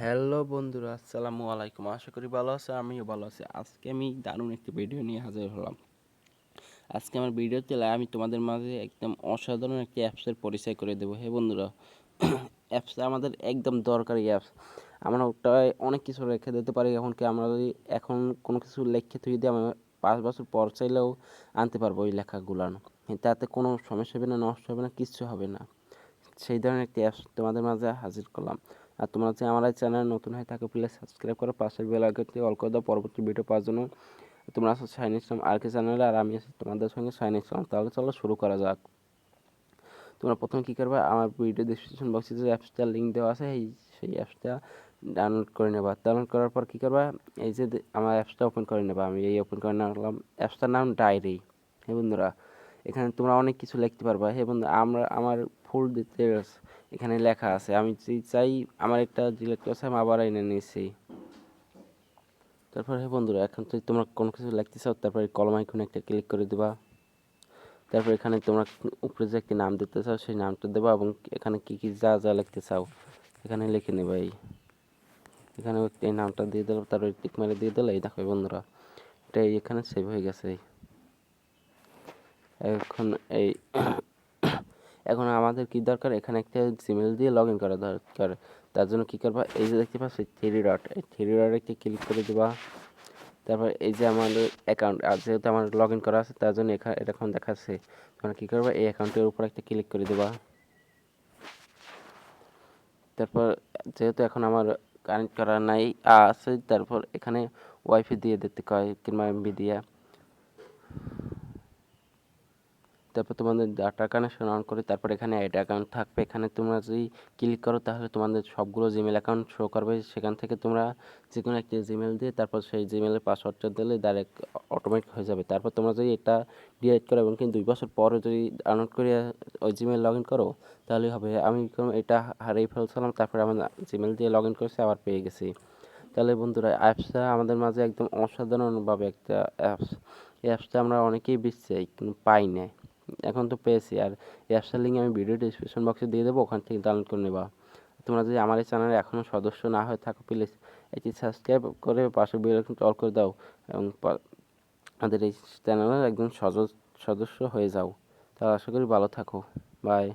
Hello বন্ধুরা, আসসালামু আলাইকুম। আশা করি ভালো আছে, আমিও ভালো আছি। আজকে আমি দারুণ একটি ভিডিও নিয়ে হাজির হলাম। আজকে আমার ভিডিওতে আমি তোমাদের মাঝে একদম অসাধারণ একটি অ্যাপসের পরিচয় করে দেবো। হে বন্ধুরা অ্যাপসটা আমাদের একদম দরকারি অ্যাপস আমরা ওটায় অনেক কিছু রেখে দিতে পারি এখন কি আমরা যদি এখন কোনো কিছু লেখে তুই দিয়ে আমরা পাঁচ বছর পর চাইলেও আনতে পারব ওই লেখাগুলো। তাতে কোনো সমস্যা হবে না, নষ্ট হবে না, কিচ্ছু হবে না। সেই ধরনের একটি অ্যাপস তোমাদের মাঝে হাজির করলাম। আর তোমরা যদি আমার চ্যানেল নতুন হয়ে থাকো প্লিজ সাবস্ক্রাইব করো। পাশের বেল আইকনটি অল করে দাও পরবর্তী ভিডিও পাওয়ার জন্য। তোমরা আছো সাইন ইসলাম আর কে চ্যানেলে আর আমি আছি তোমাদের সঙ্গে সাইন ইসলাম তাহলে চলো শুরু করা যাক। তোমরা প্রথমে কী করবে? আমার ভিডিও ডিসক্রিপশন বক্সে যে অ্যাপসটা লিঙ্ক দেওয়া আছে, এই সেই অ্যাপসটা ডাউনলোড করে নেবা। ডাউনলোড করার পর কী করবা? এই যে আমার অ্যাপসটা ওপেন করে নেবা। আমি এই ওপেন করে নিলাম। অ্যাপসটার নাম ডায়েরি হ্যাঁ বন্ধুরা এখানে তোমরা অনেক কিছু লিখতে পারবা। বন্ধু আমরা, আমার ফুল ডিটেলস এখানে লেখা আছে। আমি চাই, আমার একটা ডিলেক্ট আছে আমি আবার এনে নিয়েছি তারপরে হ্যাঁ বন্ধুরা, এখন যদি তোমরা কোনো কিছু লিখতে চাও, তারপরে কলম আইকনে একটা ক্লিক করে দেবা। তারপর এখানে তোমরা উপরে যে একটি নাম দিতে চাও, সেই নামটা দেবা এবং এখানে কি কি যা যা লিখতে চাও, এখানে লিখে নেবা এই। এখানে এই নামটা দিয়ে দিলাম, তারপরে টিক মেরে দিয়ে দিলে, এই দেখো বন্ধুরা এটা এখানে সেভ হয়ে গেছে। এখন এই এখন আমাদের কি দরকার? এখানে একটা জিমেল দিয়ে লগ ইন করা দরকার। তার জন্য কী করবা? এই যে দেখতে পাচ্ছি থ্রি ডট এই থ্রি ডট একটি ক্লিক করে দেবা। তারপর এই যে আমাদের অ্যাকাউন্ট আর যেহেতু আমার লগ ইন করা আছে, তার জন্য এখানে এখন দেখাচ্ছে। তোমরা কী করবা? এই অ্যাকাউন্টের উপর একটা ক্লিক করে দেবা। তারপর যেহেতু এখন আমার কানেক্ট করা নাই আছে, তারপর এখানে ওয়াইফাই দিয়ে দিতে কয়, কিংবা এমবি দিয়ে। তারপর তোমাদের ডাটা কানেকশন অন করে তারপর এখানে অ্যাড অ্যাকাউন্ট থাকবে। এখানে তোমরা যদি ক্লিক করো তাহলে তোমাদের সবগুলো জিমেল অ্যাকাউন্ট শো করবে। সেখান থেকে তোমরা যে কোনো একটি জিমেল দিয়ে তারপর সেই জিমেলের পাসওয়ার্ডটা দিলে ডাইরেক্ট অটোমেটিক হয়ে যাবে। তারপর তোমরা যদি এটা ডিলিট করো এবং কিন্তু দুই বছর পরে যদি ডাউনলোড করে ওই জিমেল লগ ইন করো, তাহলে হবে। আমি এটা হারিয়ে ফেলছিলাম, তারপরে আমার জিমেল দিয়ে লগ ইন করেছি, আবার পেয়ে গেছি। তাহলে বন্ধুরা অ্যাপসটা আমাদের মাঝে একদম অসাধারণভাবে একটা অ্যাপস এই অ্যাপসটা আমরা অনেকেই বেচছি কিন্তু পাই না। এখন তো পেয়েছি। আর অ্যাপসের লিঙ্ক আমি ভিডিও ডিসক্রিপশন বক্সে দিয়ে দেবো, ওখান থেকে ডাউনলোড করে নেবা। তোমরা যদি আমার এই চ্যানেলে এখনও সদস্য না হয়ে থাকো প্লিজ এটি সাবস্ক্রাইব করে পাশে বিল অল করে দাও এবং আমাদের এই চ্যানেলের একজন সদস্য হয়ে যাও। তাহলে আশা করি ভালো থাকো। বাই